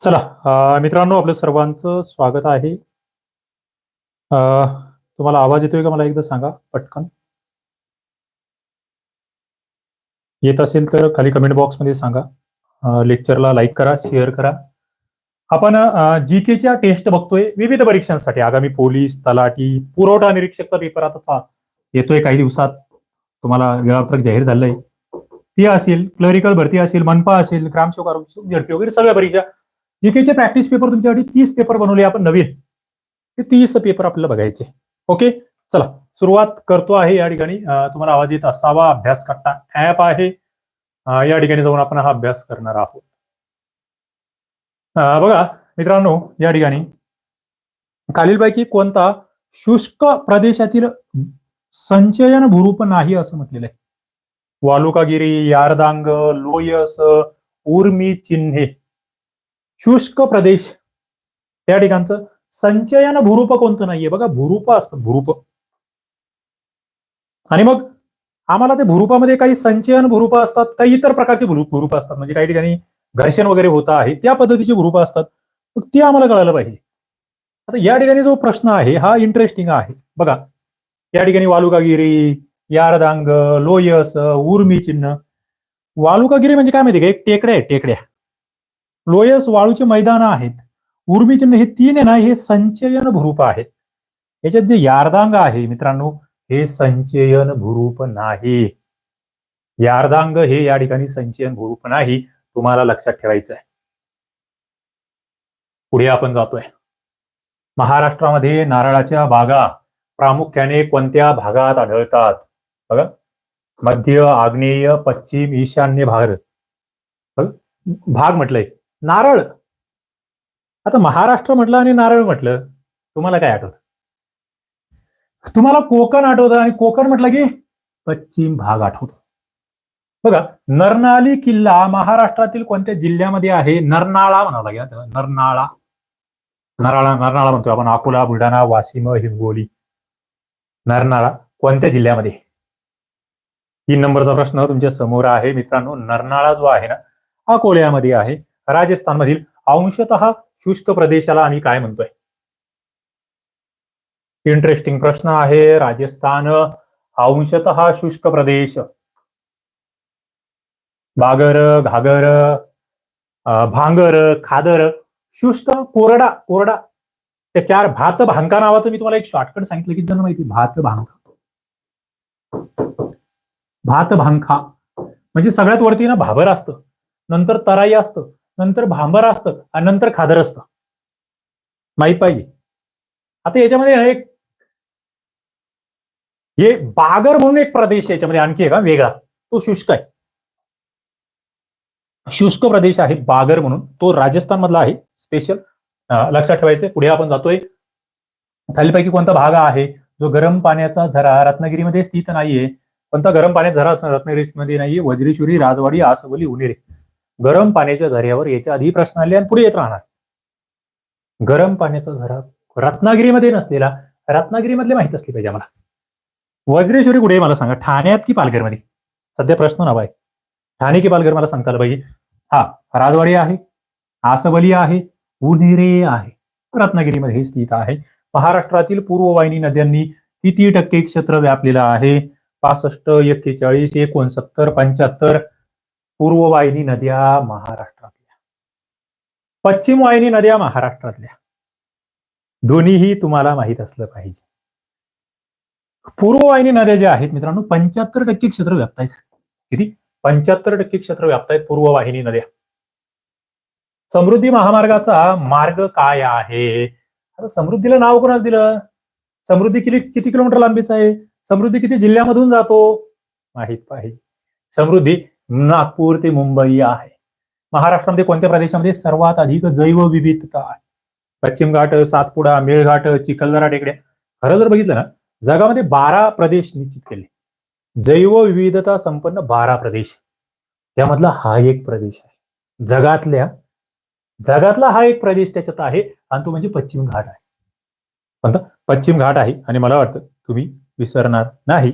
चला मित्रांनो आपलं सर्वांचं स्वागत आहे. तुम्हाला आवाज येतोय का? मला एकदा सांगा पटकन. येत असेल तर खाली कमेंट बॉक्समध्ये सांगा. लेक्चरला लाईक करा शेअर करा. आपण जी केच्या टेस्ट बघतोय विविध परीक्षांसाठी. आगामी पोलीस तलाठी पुरवठा निरीक्षकचा पेपर आता येतोय काही दिवसात. तुम्हाला वेळापत्रक जाहीर झालंय. ती असेल क्लरिकल भरती असेल मनपा असेल ग्रामसेवक आरोग्य झडपी वगैरे सगळ्या परीक्षा. जीकेचे प्रॅक्टिस पेपर तुमच्यासाठी तीस पेपर बनवले आपण नवीन. ते तीस पेपर आपल्याला बघायचे. ओके चला सुरुवात करतो आहे या ठिकाणी. तुम्हाला आवाज येत असावा. अभ्यास करता ऍप आहे या ठिकाणी जाऊन आपण हा अभ्यास करणार आहोत. बघा मित्रांनो या ठिकाणी. खालीलपैकी कोणता? शुष्क प्रदेशातील संचयन भूरूप नाही असं म्हटलेलं आहे. वालुकागिरी यारदांग लोयस उर्मी चिन्हे. शुष्क प्रदेश. त्या ठिकाणचं संचयन भूरूप कोणतं नाहीये? बघा भूरूप असतं भूरूप. आणि मग आम्हाला ते भूरूपामध्ये काही संचयन भूरूप असतात काही इतर प्रकारचे भूरूप असतात. म्हणजे काही ठिकाणी घर्षण वगैरे होत आहे त्या पद्धतीचे भूरूप असतात. मग ते आम्हाला कळायला पाहिजे. आता या ठिकाणी जो प्रश्न आहे हा इंटरेस्टिंग आहे. बघा या ठिकाणी वालुकागिरी यारदांग लोयस उर्मी चिन्ह वालुकागिरी म्हणजे काय माहिती का? एक टेकड्या आहे टेकड्या. लोयस वाळूचे मैदान आहेत. उर्मीचिन्ह हे तीन आहे ना हे संचयन भूरूप आहेत याच्यात जे यारदांग आहे मित्रांनो हे संचयन भूरूप नाही. यारदांग हे या ठिकाणी संचयन भूरूप नाही तुम्हाला लक्षात ठेवायचं आहे. पुढे आपण जातोय. महाराष्ट्रामध्ये नारळाच्या बागा प्रामुख्याने कोणत्या भागात आढळतात? बघा. मध्य आग्नेय पश्चिम ईशान्य भाग. भाग म्हटलंय. नारळ. आता महाराष्ट्र म्हटलं आणि नारळ म्हटलं तुम्हाला काय आठवत? तुम्हाला कोकण आठवतं आणि कोकण म्हटलं की पश्चिम भाग आठवतो. बघा नरनाळी किल्ला महाराष्ट्रातील कोणत्या जिल्ह्यामध्ये आहे? नरनाळा म्हणावं लागेल नरनाळा. नराळा नरनाळा म्हणतो आपण अकोला बुलढाणा वाशिम हिंगोली. नरनाळा कोणत्या जिल्ह्यामध्ये? तीन नंबरचा प्रश्न तुमच्यासमोर आहे. मित्रांनो नरनाळा जो आहे ना अकोल्यामध्ये आहे. राजस्थानमधील अंशतः शुष्क प्रदेशाला आम्ही काय म्हणतोय? इंटरेस्टिंग प्रश्न आहे. राजस्थान अंशतः शुष्क प्रदेश. बागर घागर भांगर खादर शुष्क कोरडा कोरडा. त्या चार भात भांका नावाचं मी तुम्हाला एक शॉर्टकट सांगितलं की त्यांना माहिती भात भांका. भात भांका. म्हणजे सगळ्यात वरती ना भाबर असतं. नंतर तराई असतं. नंतर भांबर असतं आणि नंतर खादर असतं. माहीत पाहिजे? आता याच्यामध्ये एक हे बागर म्हणून एक प्रदेश आहे याच्यामध्ये. आणखी आहे का वेगळा. तो शुष्क आहे. शुष्क प्रदेश आहे बागर म्हणून. तो राजस्थान मधला आहे स्पेशल लक्षात ठेवायचं. पुढे आपण जातोय. खालीपैकी कोणता भाग आहे? जो गरम पाण्याचा झरा. रत्नागिरीमध्ये स्थित नाहीये. कोणता गरम पाण्याचा झरा रत्नागिरीमध्ये नाहीये. वज्रेश्वरी राजवाडी आसवली उनेरे. गरम पाण्याच्या झऱ्यावर याच्या आधी प्रश्न आले आणि पुढे येत राहणार. गरम पाण्याचा झरा रत्नागिरीमध्ये नसलेला रत्नागिरीमधले माहीत असली पाहिजे आम्हाला. वज्रेश्वरी कुठे मला सांगा? ठाण्यात की पालघरमध्ये? सध्या प्रश्न नवा आहे. ठाणे की पालघर मला सांगता आलं पाहिजे. हा राजवाडी आहे आसवली आहे उन्हेरे आहे. रत्नागिरीमध्ये हे स्थित आहे. महाराष्ट्रातील पूर्ववाहिनी नद्यांनी किती टक्के क्षेत्र व्यापलेलं आहे? पासष्ट एक्केचाळीस एकोणसत्तर पंच्याहत्तर पूर्ववाहिनी नद्या महाराष्ट्रातल्या. पश्चिम वाहिनी नद्या महाराष्ट्रातल्या. दोन्हीही तुम्हाला माहीत असलं पाहिजे. पूर्ववाहिनी नद्या ज्या आहेत मित्रांनो पंच्याहत्तर टक्के क्षेत्र व्याप्त आहेत किती? पंच्याहत्तर टक्के क्षेत्र व्याप्त आहेत पूर्ववाहिनी नद्या. समृद्धी महामार्गाचा मार्ग काय आहे? आता समृद्धीला नाव कोणाला दिलं? समृद्धी किती किती किलोमीटर लांबीचा आहे? समृद्धी किती जिल्ह्यामधून जातो? माहीत पाहिजे. समृद्धी नागपूर ते मुंबई आहे. महाराष्ट्रामध्ये कोणत्या प्रदेशामध्ये सर्वात अधिक जैवविविधता आहे? पश्चिम घाट सातपुडा मेळघाट चिखलदरा टेकड्या. खरं जर बघितलं ना जगामध्ये बारा प्रदेश निश्चित केले. जैवविविधता संपन्न बारा प्रदेश. त्यामधला हा एक प्रदेश आहे. जगातल्या जगातला हा एक प्रदेश त्याच्यात आहे आणि तो म्हणजे पश्चिम घाट आहे. म्हणता पश्चिम घाट आहे आणि मला वाटतं तुम्ही विसरणार नाही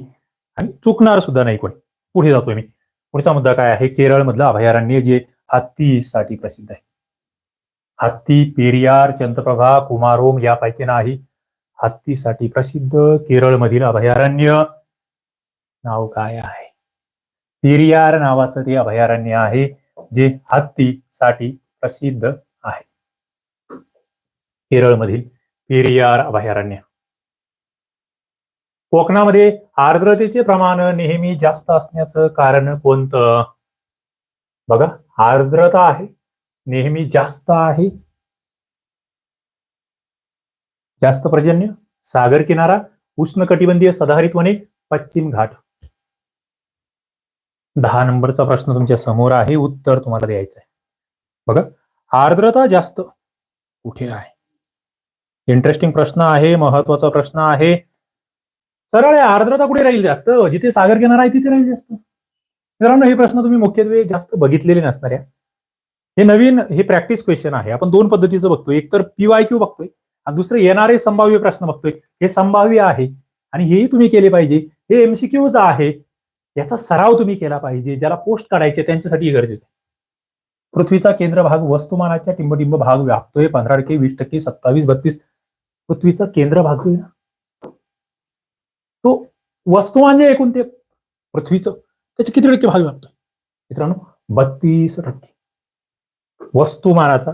आणि चुकणार सुद्धा नाही कोणी. पुढे जातोय मी. पुढचा मुद्दा काय आहे? केरळमधलं अभयारण्य जे हत्तीसाठी प्रसिद्ध आहे. हत्ती पेरियार चंद्रप्रभा कुमारोम यापैकी नाही. हत्तीसाठी प्रसिद्ध केरळमधील अभयारण्य नाव काय आहे? पेरियार नावाचं ते अभयारण्य आहे जे हत्तीसाठी प्रसिद्ध आहे. केरळमधील पेरियार अभयारण्य. कोकणामध्ये आर्द्रतेचे प्रमाण नेहमी जास्त असण्याचं कारण कोणतं? बघा आर्द्रता आहे नेहमी जास्त आहे. जास्त पर्जन्य सागर किनारा उष्णकटिबंधीय सदाहरित वने पश्चिम घाट. दहा नंबरचा प्रश्न तुमच्यासमोर आहे उत्तर तुम्हाला द्यायचं आहे. बघा आर्द्रता जास्त कुठे आहे? इंटरेस्टिंग प्रश्न आहे महत्त्वाचा प्रश्न आहे. सरळ आहे, आर्द्रता कुठे राहील जास्त? जिथे सागर किनारा आहे तिथे राहील जास्त. मित्रांनो हे प्रश्न तुम्ही मुख्यत्वे जास्त बघितलेले नसणार आहे. हे नवीन हे प्रॅक्टिस क्वेश्चन आहे. आपण दोन पद्धतीचं बघतोय. एक तर पीवाय क्यू बघतोय. आणि दुसरं येणारे संभाव्य प्रश्न बघतोय. हे संभाव्य आहे. आणि हेही तुम्ही केले पाहिजे. हे एमसीक्यूज आहे. याचा सराव तुम्ही केला पाहिजे. ज्याला पोस्ट काढायचे त्यांच्यासाठी गरजेचं आहे. पृथ्वीचा केंद्र भाग वस्तुमानाच्या टिंबटिंब भाग व्यापतोय. पंधरा टक्के वीस टक्के सत्तावीस बत्तीस. पृथ्वीचा केंद्र भाग होईल ना तो वस्तुमान जे एकूण ते पृथ्वीचं. त्याचे किती टक्के भाग व्यापतोय मित्रांनो बत्तीस टक्के. वस्तुमानाचा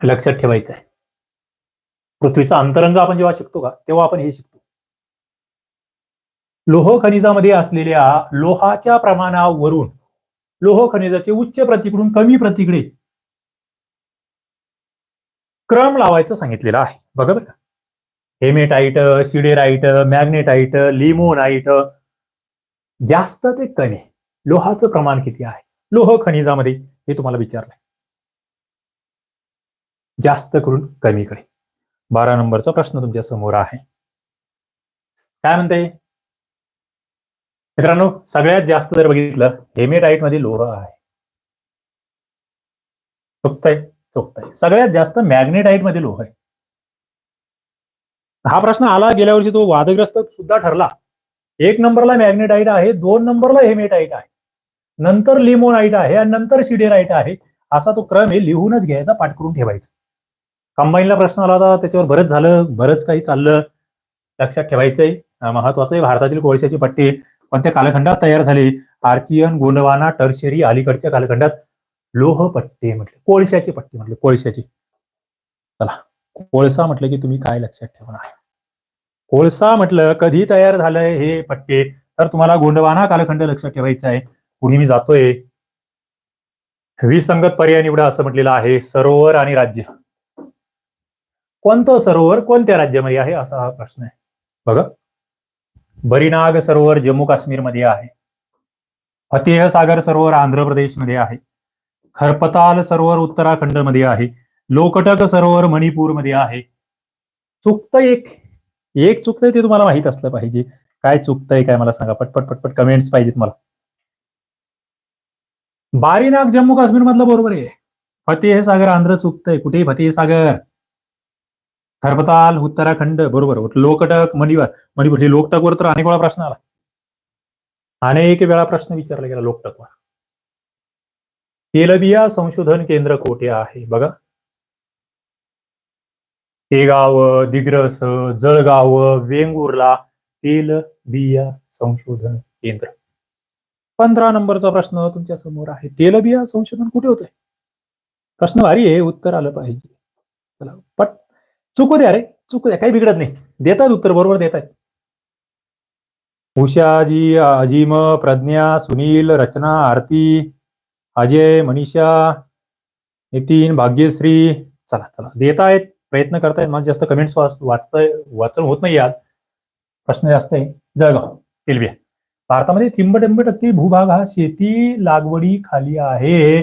लक्षात ठेवायचं आहे. पृथ्वीचा अंतरंग आपण जेव्हा शिकतो का तेव्हा आपण हे शिकतो. लोह खनिजामध्ये असलेल्या लोहाच्या प्रमाणावरून लोह खनिजाचे उच्च प्रतीकडून कमी प्रतीकडे क्रम लावायचं सांगितलेलं आहे. बघा बरं हेमेटाईट शिडेराईट मॅग्नेटाईट लिमोनाईट जास्त ते कमी. लोहाचं प्रमाण किती आहे? लोह खनिजामध्ये हे तुम्हाला विचारलंय. जास्त करून कमीकडे. बारा नंबरचा प्रश्न तुमच्यासमोर आहे. काय म्हणते? मित्रांनो सगळ्यात जास्त जर बघितलं हेमेटाईटमध्ये लोह आहे. चुकतंय चुकतंय. सगळ्यात जास्त मॅग्नेटाईटमध्ये लोह आहे. हा प्रश्न आला गेल्या वर्षी तो वादग्रस्त सुद्धा ठरला. एक नंबरला मॅग्नेटाईट आहे दोन नंबरला हेमेटाईट आहे. नंतर लिमोनाईट आहे आणि नंतर सिडेराईट आहे. असा तो क्रम हे लिहूनच घ्यायचा पाठ करून ठेवायचा. कंबाईनला प्रश्न आला होता त्याच्यावर बरंच झालं बरंच काही चाललं. लक्षात ठेवायचंय महत्वाचं आहे भारतातील कोळशाची पट्टी कोणत्या कालखंडात तयार झाली. आर्चियन गोंडवाना टर्शरी अलीकडच्या कालखंडात लोह पट्टे म्हटले कोळशाची पट्टी म्हटले कोळशाची. चला. कोळसा म्हटलं की तुम्ही काय लक्षात ठेवणार? कोळसा म्हटलं कधी तयार झालंय हे पट्टे तर तुम्हाला गोंडवाना कालखंड लक्षात ठेवायचा आहे. पुढे मी जातोय. विसंगत पर्याय निवडा असं म्हटलेलं आहे. सरोवर आणि राज्य. कोणतं सरोवर कोणत्या राज्यामध्ये आहे असा हा प्रश्न आहे. बघा. बरीनाग सरोवर जम्मू काश्मीरमध्ये आहे. फतेह सागर सरोवर आंध्र प्रदेशमध्ये आहे. खरपताल सरोवर उत्तराखंडमध्ये आहे. लोकटक सरोवर मणिपूरमध्ये आहे. चुकतं एक एक चुकतंय ते तुम्हाला माहीत असलं पाहिजे. काय चुकतंय काय मला सांगा. पटपट पटपट कमेंट्स पाहिजेत मला. बारीनाग जम्मू काश्मीर मधलं बरोबर आहे. फतेह सागर आंध्र चुकतंय. कुठे फतेह सागर? खरपताल उत्तराखंड बरोबर. लोकटक मणिवर. मणिपूर हे लोकटकवर तर अनेक वेळा प्रश्न आला. अनेक वेळा प्रश्न विचारला गेला लोकटकवर. तेलबिया संशोधन केंद्र कोठे आहे? बघा. तेगाव दिग्रस जळगाव वेंगुर्ला तेल बिया संशोधन केंद्र. पंधरा नंबरचा प्रश्न तुमच्यासमोर आहे. तेलबिया संशोधन कुठे होत प्रश्न भारी आहे उत्तर आलं पाहिजे. चला पट. चुकू द्या रे चुकू द्या काही बिघडत नाही. देतात उत्तर बरोबर देतात उषाजी अजिम प्रज्ञा सुनील रचना आरती अजय मनीषा नितीन भाग्यश्री. चला चला देत आहेत प्रयत्न करताय मला जास्त कमेंट्स वाचताय वाचन होत नाही यात प्रश्न जास्त आहे. जळगाव तेलबिया. भारतामध्ये त्रिंबटंब टक्के भूभाग हा शेती लागवडी खाली आहे.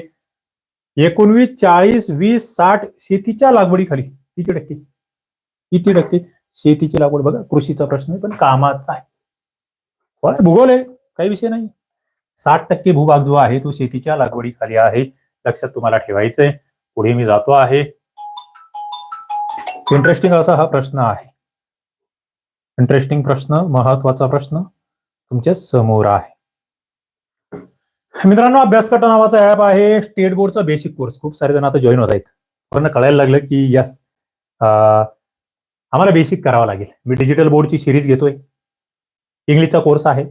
एकोणवीस चाळीस वीस साठ शेतीच्या लागवडीखाली किती टक्के? किती टक्के? शेतीची लागवड. बघा कृषीचा प्रश्न आहे पण कामाचा आहे. बरं भूगोल आहे काही विषय नाही. साठ टक्के भूभाग जो आहे तो शेतीच्या लागवडीखाली आहे. लक्षात तुम्हाला ठेवायचंय. पुढे मी जातो आहे. इंटरेस्टिंग असा हा प्रश्न आहे. इंटरेस्टिंग प्रश्न महत्त्वाचा प्रश्न तुमच्यासमोर आहे. मित्रांनो अभ्यासकटा नावाचा ऍप आहे. स्टेट बोर्डचा बेसिक कोर्स खूप सारे जण आता जॉईन होत आहेत. पण कळायला लागलं की यस आम्हाला बेसिक करावा लागेल. मी डिजिटल बोर्डची सिरीज घेतोय. इंग्लिशचा कोर्स आहे.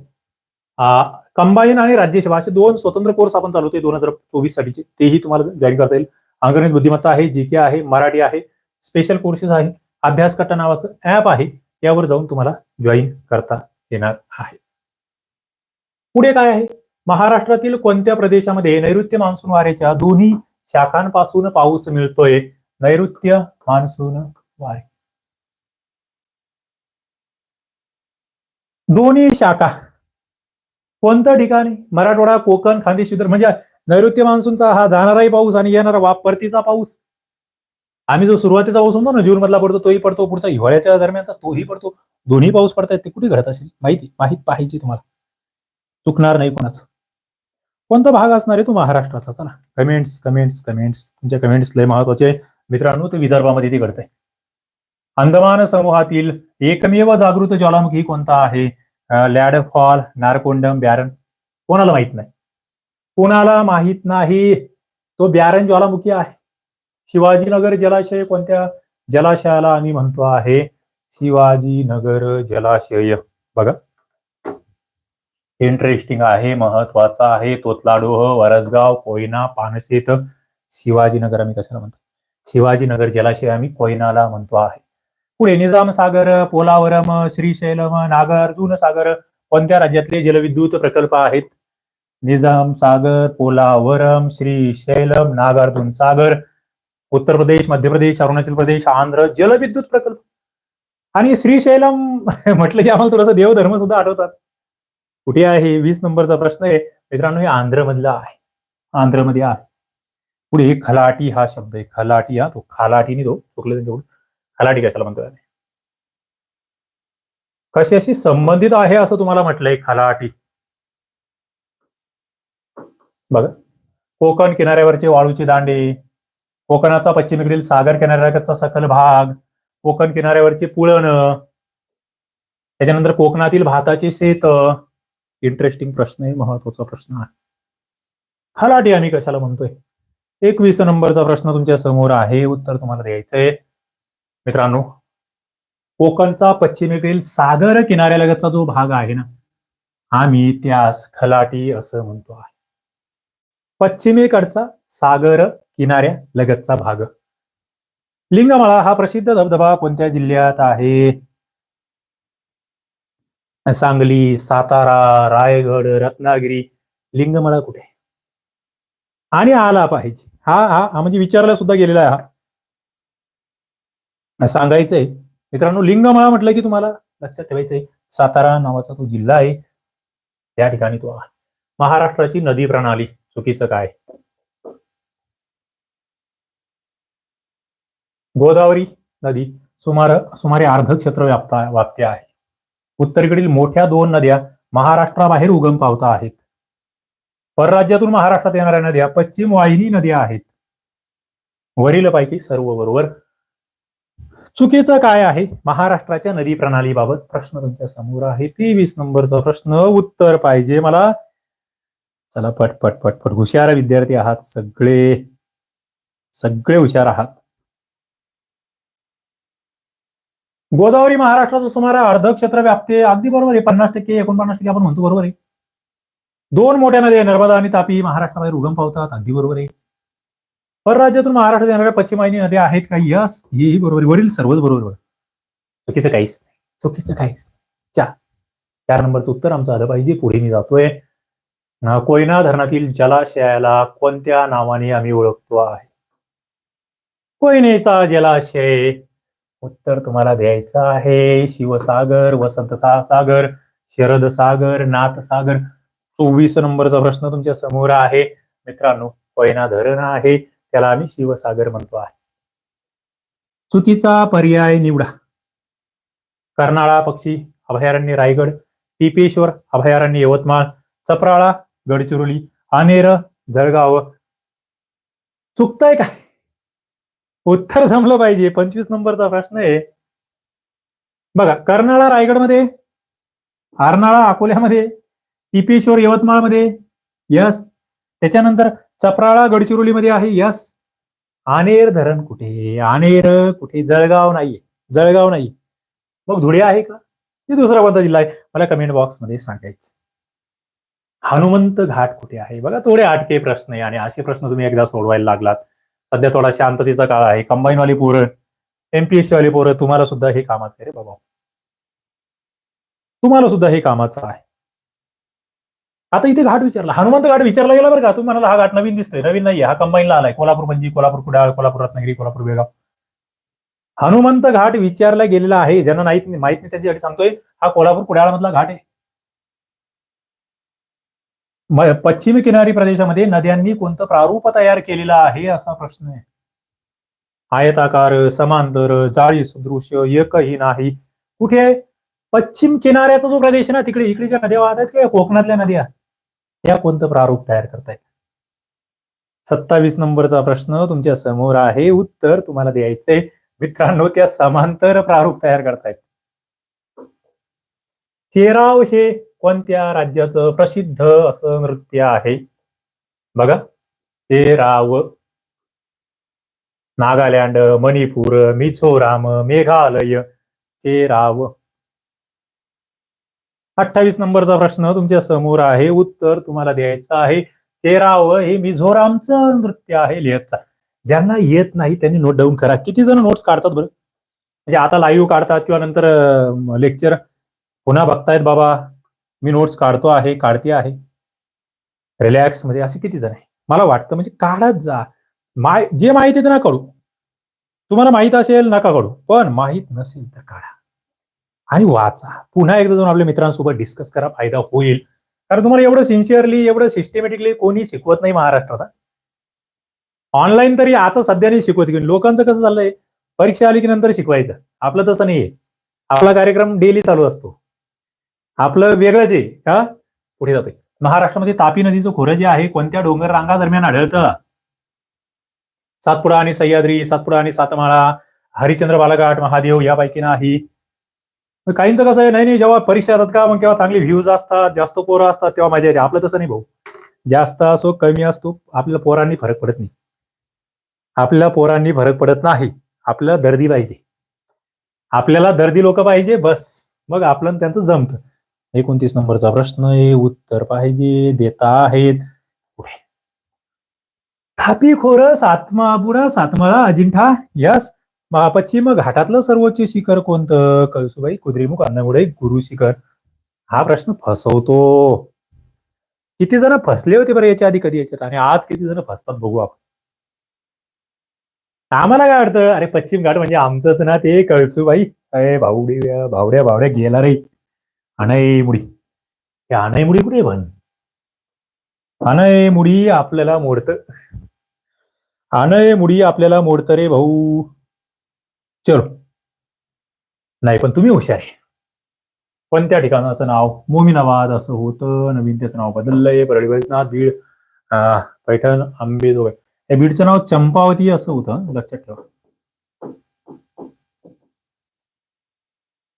कंबाईन आणि राज्यसेवा असे दोन स्वतंत्र कोर्स आपण चालवतोय दोन हजार चोवीस साठीचे. तेही तुम्हाला जॉईन करता येईल. अंगणित बुद्धिमत्ता आहे जी के आहे मराठी आहे. स्पेशल कोर्सेस आहे. अभ्यासकटा नावाचं ऍप आहे. त्यावर जाऊन तुम्हाला जॉईन करता येणार आहे. पुढे काय आहे? महाराष्ट्रातील कोणत्या प्रदेशामध्ये नैऋत्य मान्सून वाऱ्याच्या दोन्ही शाखांपासून पाऊस मिळतोय? नैऋत्य मान्सून वारे. दोन्ही शाखा. कोणत्या ठिकाणी? मराठवाडा कोकण खानदेश विदर्भ म्हणजे नैऋत्य मान्सूनचा हा जाणाराही पाऊस आणि येणारा वाप परतीचा पाऊस. आम्ही जो सुरुवातीचा पाऊस म्हणतो ना जून मधला पडतो तोही पडतो. पुढचा हिवाळ्याच्या दरम्यानचा तोही पडतो. दोन्ही पाऊस पडतायत ते कुठे घडत असेल? माहिती माहीत पाहिजे तुम्हाला. चुकणार नाही कोणाचं. कोणता भाग असणार आहे तो महाराष्ट्राचा ना कमेंट्स कमेंट्स कमेंट्स तुमच्या कमेंट्स लय महत्त्वाचे आहे. मित्रांनो ते विदर्भामध्ये ती घडतंय. अंदमान समूहातील एकमेव जागृत ज्वालामुखी कोणता आहे? Landfall Narcondam Barren. कोणाला माहीत नाही. कोणाला माहीत नाही. तो ब्यारन ज्वालामुखी आहे. शिवाजीनगर जलाशय कोणत्या जलाशयाला आम्ही म्हणतो आहे? शिवाजीनगर जलाशय. बघा. इंटरेस्टिंग आहे महत्त्वाचा आहे. तोतलाडोह हो, वरसगाव कोयना पानशेत. शिवाजीनगर आम्ही कशाला म्हणतो? शिवाजीनगर जलाशय आम्ही कोयनाला म्हणतो आहे. पुढे निजाम सागर पोलावरम श्रीशैलम नागार्जुन सागर कोणत्या राज्यातले जलविद्युत प्रकल्प आहेत? निजाम सागर पोलावरम श्रीशैलम नागार्जुन सागर. उत्तर प्रदेश मध्य प्रदेश अरुणाचल प्रदेश आंध्र जलविद्युत प्रकल्प. आणि श्रीशैलम म्हटलं की आम्हाला थोडासा देवधर्म सुद्धा आठवतात. कुठे आहे? वीस नंबरचा प्रश्न आहे. मित्रांनो हे आंध्रमधला आहे. आंध्रमध्ये आहे. पुढे खलाटी हा शब्द आहे. खलाटी हा तो खालाटीने तो चुकले त्यांच्याकडून. खलाटी कशाला म्हणतो कशाशी संबंधित आहे असं तुम्हाला म्हटलंय खलाटी? बघा. कोकण किनाऱ्यावरचे वाळूचे दांडे कोकणाचा पश्चिमेकडील सागर किनाऱ्याचा सखल भाग कोकण किनाऱ्यावरचे पुळण त्याच्यानंतर कोकणातील भाताचे शेत. इंटरेस्टिंग प्रश्न आहे महत्त्वाचा प्रश्न आहे. खलाटी आम्ही कशाला म्हणतोय? एकवीस नंबरचा प्रश्न तुमच्यासमोर आहे. उत्तर तुम्हाला द्यायचंय मित्रांनो कोकणचा पश्चिमेकडील सागर किनाऱ्यालगतचा जो भाग आहे ना आम्ही त्यास खलाटी असं म्हणतो आहे. पश्चिमेकडचा सागर किनाऱ्या लगतचा भाग. लिंगमाळा हा प्रसिद्ध धबधबा कोणत्या जिल्ह्यात आहे? सांगली सातारा रायगड रत्नागिरी लिंगमाळा कुठे? आणि आला पाहिजे. हा हा हा म्हणजे विचारला सुद्धा गेलेला आहे हा. सांगायचंय. मित्रांनो लिंगमाळा म्हटलं की तुम्हाला लक्षात ठेवायचंय सातारा नावाचा तो जिल्हा आहे. त्या ठिकाणी तो महाराष्ट्राची नदी प्रणाली चुकीचं काय? गोदावरी नदी सुमारे सुमारे अर्ध क्षेत्र व्याप्ता व्याप्ती आहे. उत्तरेकडील मोठ्या दोन नद्या महाराष्ट्राबाहेर उगम पावता आहेत. परराज्यातून महाराष्ट्रात येणाऱ्या नद्या पश्चिम वाहिनी नद्या आहेत. वरील पैकी सर्व बरोबर. चुकीचं काय आहे? महाराष्ट्राच्या नदी प्रणालीबाबत प्रश्न तुमच्यासमोर आहे. तेवीस नंबरचा प्रश्न उत्तर पाहिजे मला. चला पट पट पट पट. हुशार विद्यार्थी आहात सगळे. सगळे हुशार आहात. गोदावरी महाराष्ट्राचं सुमारे अर्ध क्षेत्र व्यापते अगदी बरोबर आहे. पन्नास टक्के एकोणपन्नास टक्के आपण म्हणतो बरोबर आहे. दोन मोठ्या नद्या नर्मदा आणि तापी. महाराष्ट्रामध्ये उगम पावतात. अगदी बरोबर आहे. परराज्यातून महाराष्ट्रात येणाऱ्या पश्चिमायनी नद्या आहेत का? यस हेही बरोबर वरील सर्वच बरोबर चुकीचं काहीच नाही. चुकीचं काहीच नाही. चार चार नंबरचं उत्तर आमचं आलं पाहिजे. पुढे मी जातोय. कोयना धरणातील जलाशयाला कोणत्या नावाने आम्ही ओळखतो आहे? कोयनेचा जलाशय उत्तर तुम्हाला द्यायचं आहे. शिवसागर वसंत सागर शरद सागर नाथ सागर. चोवीस नंबरचा प्रश्न तुमच्यासमोर आहे. मित्रांनो कोयना धरण आहे. त्याला आम्ही शिवसागर म्हणतो आहे. चुकीचा पर्याय निवडा. कर्नाळा पक्षी अभयारण्य रायगड टिपेश्वर अभयारण्य यवतमाळ चपराळा गडचिरोली आनेर जळगाव. चुकताय काय? उत्तर जमलं पाहिजे. पंचवीस नंबरचा प्रश्न आहे. बघा कर्नाळा रायगडमध्ये आरनाळा अकोल्यामध्ये टिपेश्वर यवतमाळमध्ये यस. त्याच्यानंतर चपराळा गडचिरोलीमध्ये आहे यस. आनेर धरण कुठे? आनेर कुठे? जळगाव नाहीये. जळगाव नाही. मग धुळे आहे का? हे दुसरा कोणता जिल्हा आहे? मला कमेंट बॉक्समध्ये सांगायचं. हनुमंत घाट कुठे आहे? बघा थोडे आटके प्रश्न आहे आणि असे प्रश्न तुम्ही एकदा सोडवायला लागलात. सध्या थोडा शांततेचा काळ आहे. कंबाईनवाली पोरं एमपीएससी वाली पोरं तुम्हाला सुद्धा हे कामाचं आहे रे बाबा. तुम्हाला सुद्धा हे कामाचं आहे. आता इथे घाट विचारला. हनुमंत घाट विचारला गेला बरं का? तुम्ही म्हणाला हा घाट नवीन दिसतोय. नवीन नाही हा कंबाईनला आलाय. कोल्हापूर पणजी कोल्हापूर कुडाळ कोल्हापूर रत्नागिरी कोल्हापूर बेळगाव. हनुमंत घाट विचारला गेलेला आहे. ज्यांना माहीत नाही माहीत नाही त्यांच्यासाठी सांगतोय हा कोल्हापूर कुडाळमधला घाट आहे. पश्चिम किनारी प्रदेशामध्ये नद्यांनी कोणतं प्रारूप तयार केलेलं आहे असा प्रश्न आहे. आयताकार समांतर जाळी सदृश्य एकही नाही. कुठे आहे? पश्चिम किनाऱ्याचा जो प्रदेश आहे ना तिकडे इकडच्या नद्या वाहत आहेत किंवा कोकणातल्या नद्या? त्या कोणतं प्रारूप तयार करतायत? सत्तावीस नंबरचा प्रश्न तुमच्यासमोर आहे. उत्तर तुम्हाला द्यायचंय मित्रांनो त्या समांतर प्रारूप तयार करतायत. चेराव हे कोणत्या राज्याचं प्रसिद्ध असं नृत्य आहे? बघा. चेराव नागालँड मणिपूर मिझोराम मेघालय. चेराव. अठ्ठावीस नंबरचा प्रश्न तुमच्यासमोर आहे. उत्तर तुम्हाला द्यायचं आहे. चेराव हे मिझोरामचं नृत्य आहे. लेहचा ज्यांना येत नाही त्यांनी नोट डाऊन करा. किती जण नोट्स काढतात बरं? म्हणजे आता लाईव्ह काढतात किंवा नंतर लेक्चर पुन्हा बघतायत बाबा. मी नोट्स काढतो आहे काढते आहे. रिलॅक्समध्ये असे किती जण आहे? मला वाटतं म्हणजे काढत जा. माय जे माहिती आहे ते ना काढू तुम्हाला माहीत असेल नका काढू पण माहीत नसेल तर काढा. आणि वाचा. पुन्हा एकदा जाऊन आपल्या मित्रांसोबत डिस्कस करा. फायदा होईल. कारण तुम्हाला एवढं सिन्सिअरली एवढं सिस्टमॅटिकली कोणी शिकवत नाही महाराष्ट्रात ऑनलाईन तरी आता सध्या नाही शिकवत. की लोकांचं कसं चाललंय परीक्षा आली की नंतर शिकवायचं. आपलं तसं नाहीये. आपला कार्यक्रम डेली चालू असतो. आपलं वेगळंच आहे का पुढे जातोय. महाराष्ट्रामध्ये तापी नदीचं खोरं जे आहे कोणत्या डोंगर रांगा दरम्यान आढळतं? सातपुडा आणि सह्याद्री सातपुडा आणि सातमाळा हरिश्चंद्र बालाघाट महादेव यापैकी नाही. काहींचं कसं आहे नाही नाही जेव्हा परीक्षा येतात का मग तेव्हा चांगले व्ह्यूज असतात जास्त पोरं असतात तेव्हा मजा येते. आपलं तसं नाही भाऊ. जास्त असो कमी असतो आपल्या पोरांनी फरक पडत नाही. आपल्या पोरांनी फरक पडत नाही. आपल्याला दर्दी पाहिजे. आपल्याला दर्दी लोक पाहिजे बस. मग आपलं त्यांचं जमतं. एकोणतीस नंबरचा प्रश्न आहे. उत्तर पाहिजे. देता आहेत. थापी खोरं सातमापुरा सातमाळा अजिंठा. यस. पश्चिम घाटातलं सर्वोच्च शिखर कोणतं? कळसुबाई कुद्रीमुख अन्नमुळे गुरु शिखर. हा प्रश्न फसवतो. किती जण फसले होते बरं याच्या आधी कधी याच्यात? आणि आज किती जण फसतात बघू आपण. आम्हाला काय वाटतं? अरे पश्चिम घाट म्हणजे आमचंच ना ते कळसुबाई. अरे भावडी भावड्या भावड्या गेला रे. अनयमुडी हे अनयमुडी कुठे बन अनय मुडी आपल्याला मोडत अनय मुडी आपल्याला मोडत रे भाऊ चलो नाही पण तुम्ही हुशार आहे पण त्या ठिकाणाचं नाव मोमिनाबाद असं होतं नवीन त्याचं नाव बदललंय परळी वैजनाथ बीड पैठण आंबेजोगाई या बीडचं नाव चंपावती असं होतं लक्षात ठेवा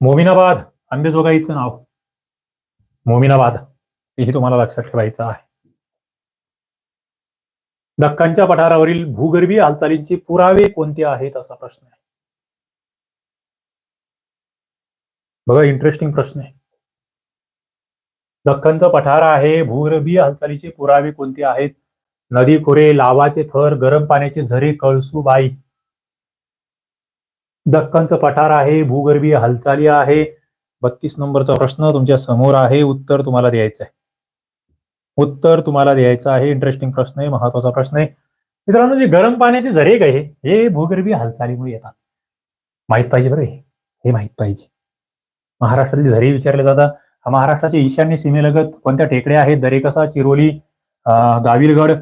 मोमिनाबाद आंबेजोगाईचं नाव मोमिनाबाद. हेही तुम्हाला लक्षात ठेवायचं आहे. दक्कनच्या पठारावरील भूगर्भीय हालचालींचे पुरावे कोणते आहेत असा प्रश्न आहे. बघा इंटरेस्टिंग प्रश्न आहे. दख्खनचं पठार आहे भूगर्भीय हालचालीचे पुरावे कोणते आहेत? नदी खोरे लावाचे थर गरम पाण्याचे झरे कळसूबाई दख्खनचं पठार आहे भूगर्भीय हालचाली आहे बत्तीस नंबरचा प्रश्न तुमच्यासमोर आहे उत्तर तुम्हाला द्यायचं आहे. उत्तर तुम्हाला द्यायचं आहे इंटरेस्टिंग प्रश्न आहे महत्त्वाचा प्रश्न आहे. मित्रांनो जे गरम पाण्याचे झरेक आहे हे भूगर्भीय हालचालीमुळे येतात. माहीत पाहिजे बरं हे. माहीत पाहिजे. महाराष्ट्रातील झरे विचारले जातात. महाराष्ट्राच्या ईशान्य सीमेलगत कोणत्या टेकड्या आहेत? दरेकसा चिरोली गाविलगड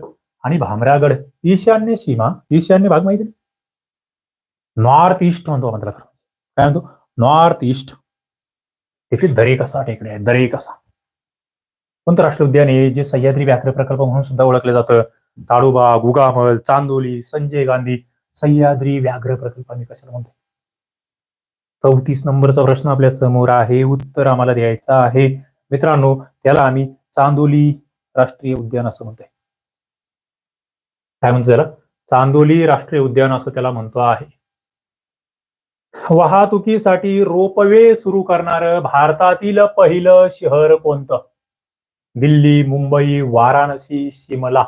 आणि भामरागड. ईशान्य सीमा ईशान्य भाग माहिती नॉर्थ ईस्ट म्हणतो आपण त्याला म्हणजे. काय म्हणतो? नॉर्थ ईस्ट तिथे दरेकसा टेकड्या आहेत दरेकसा कोणतं राष्ट्रीय उद्यान आहे जे सह्याद्री व्याघ्र प्रकल्प म्हणून सुद्धा ओळखलं जातं. ताडोबा गुगामल चांदोली संजय गांधी सह्याद्री व्याघ्र प्रकल्प आम्ही कशाला म्हणतो? चौतीस नंबरचा प्रश्न आपल्यासमोर आहे उत्तर आम्हाला द्यायचं आहे. मित्रांनो त्याला आम्ही चांदोली राष्ट्रीय उद्यान असं म्हणतोय. काय म्हणतो त्याला? चांदोली राष्ट्रीय उद्यान असं त्याला म्हणतो आहे. वाहतुकीसाठी रोपवे सुरू करणार भारतातील पहिलं शहर कोणतं? दिल्ली मुंबई वाराणसी शिमला.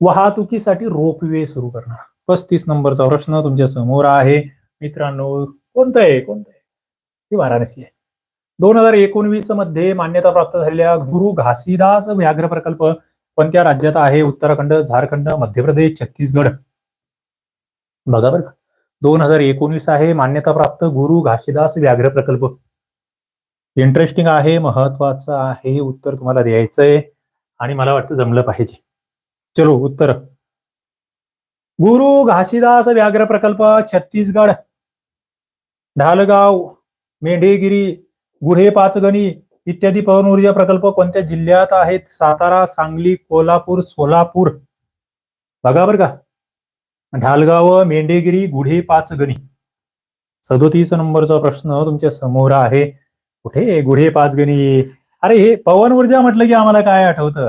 वाहतुकीसाठी रोपवे सुरू करणार. पस्तीस नंबरचा प्रश्न तुमच्यासमोर आहे. मित्रांनो कोणतं आहे? कोणतं आहे? ती वाराणसी आहे. दोन हजार एकोणवीसमध्ये मान्यता प्राप्त झालेल्या गुरु घासीदास व्याघ्र प्रकल्प कोणत्या राज्यात आहे. उत्तराखंड झारखंड मध्य प्रदेश छत्तीसगड. बघा बरं का. दोन हजार एकोणीस आहे मान्यताप्राप्त गुरु घाशीदास व्याघ्र प्रकल्प. इंटरेस्टिंग आहे महत्वाचं आहे उत्तर तुम्हाला द्यायचंय आणि मला वाटतं जमलं पाहिजे. चलो उत्तर. गुरु घासीदास व्याघ्र प्रकल्प छत्तीसगड. ढालगाव मेढेगिरी गुढे पाचगणी इत्यादी पवन ऊर्जा प्रकल्प कोणत्या जिल्ह्यात आहेत? सातारा सांगली कोल्हापूर सोलापूर. बघा बरं का. ढालगाव मेंढेगिरी गुढे पाच गणी सदोतीस नंबरचा प्रश्न तुमच्यासमोर आहे. कुठे गुढे पाच गणी अरे हे पवन ऊर्जा म्हटलं की आम्हाला काय आठवतं?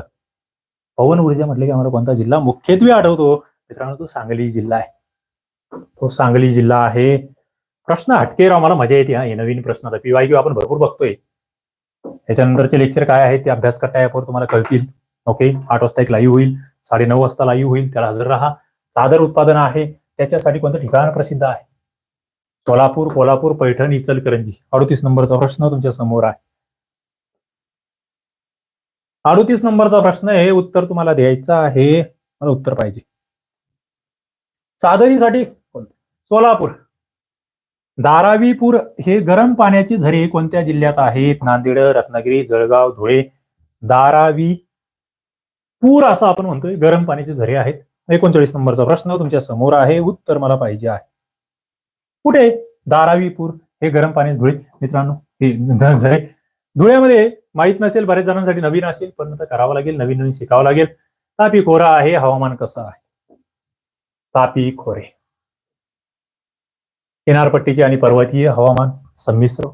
पवन ऊर्जा म्हटलं की आम्हाला कोणता जिल्हा मुख्यत्वे आठवतो? मित्रांनो तो सांगली जिल्हा आहे. तो सांगली जिल्हा आहे. प्रश्न हटके राव मला मजा येते हा. हे नवीन प्रश्न. आता पीवाय क्यू आपण भरपूर बघतोय. त्याच्यानंतरचे लेक्चर काय आहेत ते अभ्यास करता यावर तुम्हाला कळतील. ओके? आठ वाजता एक लाईव्ह होईल. साडे नऊ वाजता लाईव्ह होईल. त्याला हजर राहा. सादर उत्पादन आहे त्याच्यासाठी कोणतं ठिकाण प्रसिद्ध आहे? सोलापूर कोल्हापूर पैठण इचलकरंजी. अडतीस नंबरचा प्रश्न तुमच्यासमोर आहे. अडतीस नंबरचा प्रश्न हे उत्तर तुम्हाला द्यायचं आहे. मला उत्तर पाहिजे. चादरीसाठी सोलापूर. धारावीपूर हे गरम पाण्याचे झरे कोणत्या जिल्ह्यात आहेत? नांदेड रत्नागिरी जळगाव धुळे. धारावी पूर असं आपण म्हणतोय गरम पाण्याचे झरे आहेत. एकोणचाळीस नंबरचा प्रश्न तुमच्यासमोर आहे उत्तर मला पाहिजे आहे. कुठे दारावीपूर हे गरम पाणी धुळे मित्रांनो हे धुळ्यामध्ये माहीत नसेल बऱ्याच जणांसाठी नवीन असेल पण करावं लागेल नवीन नवीन शिकावं लागेल. तापी खोरा आहे हवामान कसं आहे? तापी खोरे. किनारपट्टीचे आणि पर्वतीय हवामान संमिश्र.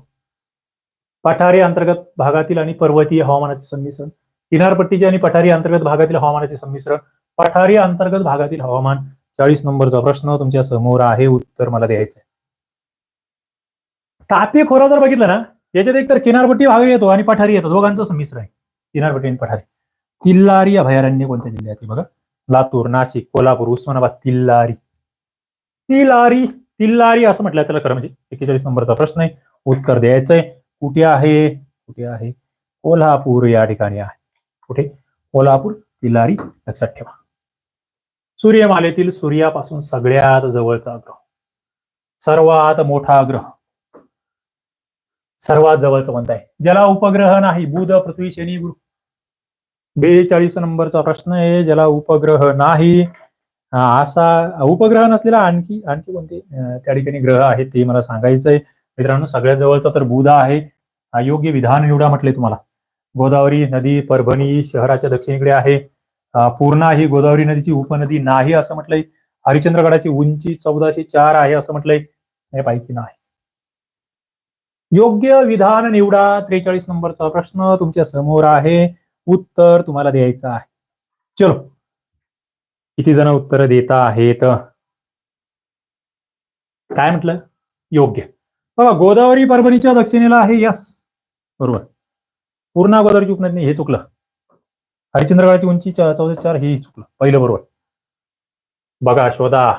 पठारी अंतर्गत भागातील आणि पर्वतीय हवामानाचे संमिश्रण किनारपट्टीचे आणि पठारी अंतर्गत भागातील हवामानाचे संमिश्रण पठारी अंतर्गत भागातील हवामान. चाळीस नंबरचा प्रश्न तुमच्यासमोर आहे उत्तर मला द्यायचं आहे तापी खोरा जर बघितलं ना याच्यात एक तर किनारपट्टी भाग येतो आणि पठारी येतो दोघांचं संमिश्र आहे. किनारपट्टी आणि पठारी. तिल्लारी अभयारण्य कोणत्या जिल्ह्यात बघा? लातूर नाशिक कोल्हापूर उस्मानाबाद तिल्लारी. तिलारी तिल्लारी असं म्हटलं त्याला खरं म्हणजे एक्केचाळीस नंबरचा प्रश्न आहे उत्तर द्यायचंय. कुठे आहे? कुठे आहे? कोल्हापूर या ठिकाणी आहे. कुठे? कोल्हापूर तिलारी लक्षात ठेवा. सूर्यमालेतील सूर्यापासून सगळ्यात जवळचा ग्रह. सर्वात मोठा ग्रह. सर्वात जवळचा कोणता आहे? ज्याला उपग्रह नाही बुध पृथ्वी शनी गुरु. बेचाळीस नंबरचा प्रश्न आहे ज्याला उपग्रह नाही. असा उपग्रह नसलेला आणखी आणखी कोणते त्या ठिकाणी ग्रह आहेत ते मला सांगायचंय. मित्रांनो सगळ्यात जवळचा तर बुध आहे. अयोग्य विधान निवडा म्हटले तुम्हाला. गोदावरी नदी परभणी शहराच्या दक्षिणेकडे आहे. पूर्णा ही गोदावरी नदीची उपनदी नाही असं म्हटलंय. हरिश्चंद्रगडाची उंची चौदाशे चार आहे असं म्हटलंय. यापैकी नाही. योग्य विधान निवडा. त्रेचाळीस नंबरचा प्रश्न तुमच्यासमोर आहे. उत्तर तुम्हाला द्यायचं आहे. चलो. किती जण उत्तर देता आहेत? काय म्हटलं? योग्य. बघा गोदावरी परभणीच्या दक्षिणेला आहे. यस बरोबर. पूर्णा गोदावरीची उपनदी हे चुकलं. हरिश्चंद्रगडाची उंची चौदा चार हे चुकलं. पहिलं बरोबर. बघा शोधा.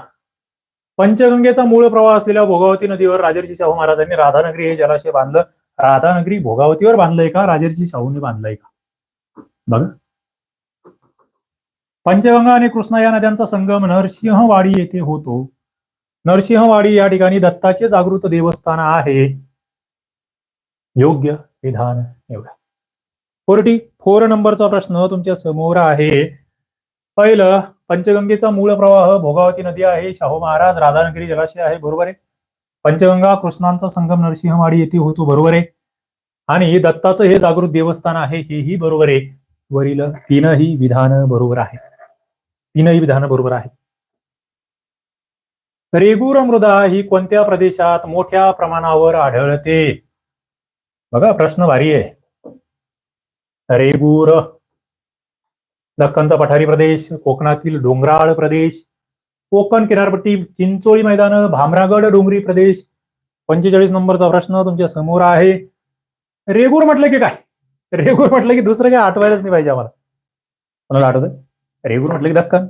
पंचगंगेचा मूळ प्रवाह असलेल्या भोगावती नदीवर राजर्षी शाहू महाराजांनी राधानगरी हे जलाशय बांधलं. राधानगरी भोगावतीवर बांधलंय का राजर्षी शाहूंनी बांधलंय का बघा. पंचगंगा आणि कृष्णा या नद्यांचा संगम नरसिंहवाडी येथे होतो. नरसिंहवाडी या ठिकाणी दत्ताचे जागृत देवस्थान आहे. योग्य विधान निवडा कोरटी फोर नंबरचा प्रश्न तुमच्यासमोर आहे. पहिलं पंचगंगेचा मूळ प्रवाह भोगावती नदी आहे. शाहू महाराज राधानगरी जलाशय आहे. बरोबर आहे? पंचगंगा कृष्णांचा संगम नरसिंहवाडी येथे होतो. बरोबर आहे? आणि दत्ताचं हे जागृत देवस्थान आहे. हेही बरोबर आहे. वरील तीनही विधान बरोबर आहे. तीनही विधान बरोबर आहे रेगूर मृदा ही कोणत्या प्रदेशात मोठ्या प्रमाणावर आढळते? बघा प्रश्न भारी आहे. रेगूर दख्खनचा पठारी प्रदेश कोकणातील डोंगराळ प्रदेश कोकण किनारपट्टी चिंचोळी मैदान भामरागड डोंगरी प्रदेश पंचेचाळीस नंबरचा प्रश्न तुमच्यासमोर आहे. रेगूर म्हटलं की काय? रेगूर म्हटलं की दुसरं काय आठवायलाच नाही पाहिजे आम्हाला. कोणाला आठवत रेगूर म्हटलं की दक्कन.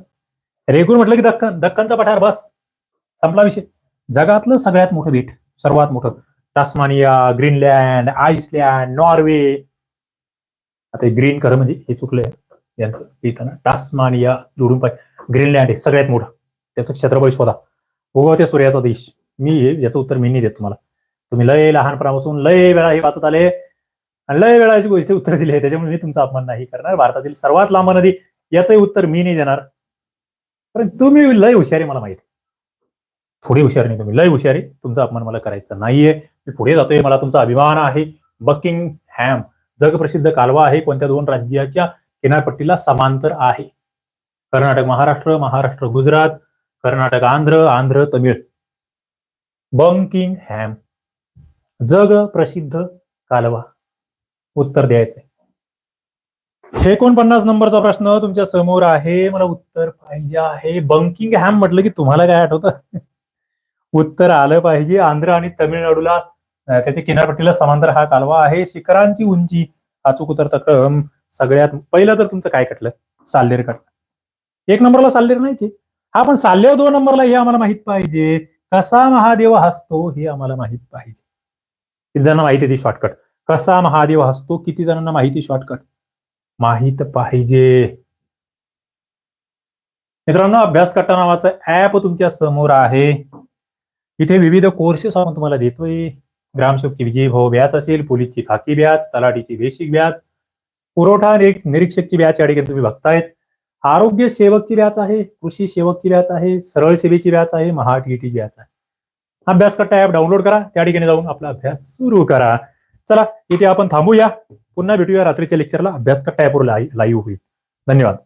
रेगूर म्हटलं की दक्कन. दक्कनचा पठार बस. संपला विषय. जगातलं सगळ्यात मोठं बेट सर्वात मोठं. टास्मानिया ग्रीनलँड आईसलँड नॉर्वे आता हे ग्रीन खरं म्हणजे हे चुकलंय. यांचं लिहिताना टास्मानिया जोडून पाहिजे ग्रीनलँड आहे सगळ्यात मोठं. त्याचं क्षेत्रफळ शोधा. भूगवते सूर्याचा देश. मी हे- याचं उत्तर मी नाही देत तुम्हाला. तुम्ही लय लहानपणापासून लय वेळा हे वाचत आले. आणि लय वेळा अशी गोष्टी उत्तर दिले त्याच्यामुळे मी तुमचा अपमान नाही करणार. भारतातील सर्वात लांब नदी याचंही उत्तर मी नाही देणार. कारण तुम्ही लय हुशारी मला माहिती. थोडी हुशार नाही तुम्ही. लय हुशारी तुमचा अपमान मला करायचा नाहीये. मी पुढे जातोय. मला तुमचा अभिमान आहे. बकिंग हॅम जगप्रसिद्ध कालवा आहे. कोणत्या दोन राज्याच्या किनारपट्टीला समांतर आहे? कर्नाटक महाराष्ट्र महाराष्ट्र गुजरात कर्नाटक आंध्र आंध्र तमिळ. बंकिंग हॅम जग प्रसिद्ध कालवा. उत्तर द्यायचंय. एकोणपन्नास नंबरचा प्रश्न तुमच्यासमोर आहे. मला उत्तर पाहिजे आहे. बंकिंग हॅम म्हटलं की तुम्हाला काय आठवतं? उत्तर आलं पाहिजे. आंध्र आणि तमिळनाडूला त्याच्या किनारपट्टीला समांतर हा कालवा आहे. शिखरांची उंची अचूक उतरता क्रम सगळ्यात पहिलं तर तुमचं काय कटलं? साल्लेर कटलं एक नंबरला साल्लेर नाही ते. हा पण साल्लेव दोन नंबरला हे आम्हाला माहीत पाहिजे. कसा महादेव हसतो हे आम्हाला माहीत पाहिजे. किती जणांना माहिती आहे ती शॉर्टकट कसा महादेव हसतो किती जणांना माहिती शॉर्टकट माहीत पाहिजे. मित्रांनो अभ्यास कट्टा नावाचं ऍप तुमच्यासमोर आहे. इथे विविध कोर्सेस आपण तुम्हाला देतोय. ग्रामसेवकची विजय भाऊ बॅच असेल पोलीसची खाकी बॅच तलाठीची बेसिक बॅच पुरवठा निरीक्षकची बॅच या ठिकाणी तुम्ही बघतायत. आरोग्य सेवकची बॅच आहे कृषी सेवकची बॅच आहे सरळ सेवेची बॅच आहे महाटीटी बॅच आहे. अभ्यास कट्टा ऍप डाउनलोड करा त्या ठिकाणी जाऊन आपला अभ्यास सुरू करा. चला इथे आपण थांबूया. पुन्हा भेटूया रात्रीच्या लेक्चरला. अभ्यास कट्टा ऍपवर लाईव्ह होईल. धन्यवाद.